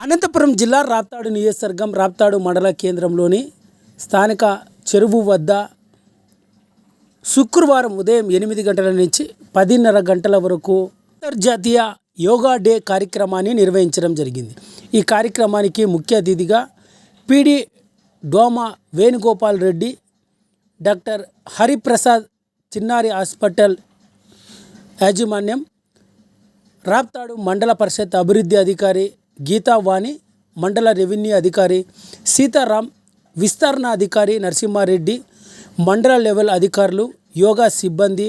అనంతపురం జిల్లా రాప్తాడు నియోజకవర్గం రాప్తాడు మండల కేంద్రంలోని స్థానిక చెరువు వద్ద శుక్రవారం ఉదయం ఎనిమిది గంటల నుంచి పదిన్నర గంటల వరకు అంతర్జాతీయ యోగా డే కార్యక్రమాన్ని నిర్వహించడం జరిగింది. ఈ కార్యక్రమానికి ముఖ్య అతిథిగా PD DWMA Venugopal Reddy doctor Hariprasad Chinnari hospital యాజమాన్యం రాప్తాడు మండల పరిషత్ అభివృద్ధి అధికారి గీతావాణి మండల రెవెన్యూ అధికారి సీతారాం విస్తరణ అధికారి నరసింహారెడ్డి మండల లెవెల్ అధికారులు యోగా సిబ్బంది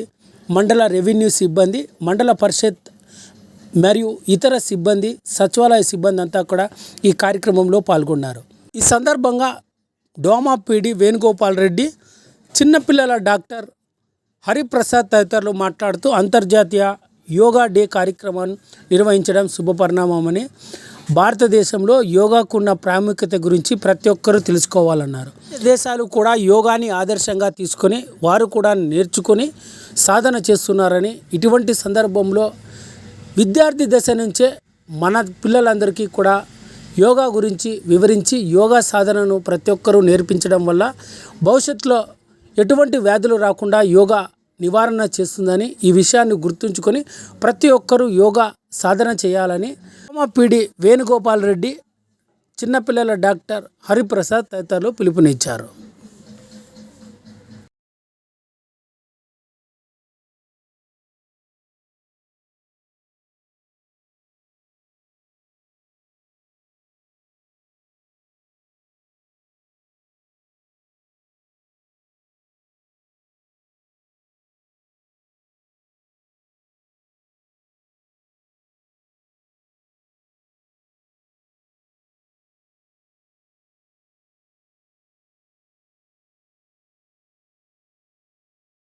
మండల రెవెన్యూ సిబ్బంది మండల పరిషత్ మరియు ఇతర సిబ్బంది సచివాలయ సిబ్బంది అంతా కూడా ఈ కార్యక్రమంలో పాల్గొన్నారు. ఈ సందర్భంగా డోమా పీడి వేణుగోపాల్ రెడ్డి చిన్నపిల్లల డాక్టర్ హరిప్రసాద్ తదితరులు మాట్లాడుతూ అంతర్జాతీయ యోగా డే కార్యక్రమాన్ని నిర్వహించడం శుభపరిణామమని భారతదేశంలో యోగాకున్న ప్రాముఖ్యత గురించి ప్రతి ఒక్కరూ తెలుసుకోవాలన్నారు. దేశాలు కూడా యోగాని ఆదర్శంగా తీసుకొని వారు కూడా నేర్చుకొని సాధన చేస్తున్నారని ఇటువంటి సందర్భంలో విద్యార్థి దశ నుంచే మన పిల్లలందరికీ కూడా యోగా గురించి వివరించి యోగా సాధనను ప్రతి ఒక్కరూ నేర్పించడం వల్ల భవిష్యత్తులో ఎటువంటి వ్యాధులు రాకుండా యోగా నివారణ చేస్తుందని ఈ విషయాన్ని గుర్తుంచుకొని ప్రతి ఒక్కరూ యోగా సాధన చేయాలని పిడి వేణుగోపాల్ రెడ్డి చిన్నపిల్లల డాక్టర్ హరిప్రసాద్ తదితరులు పిలుపునిచ్చారు.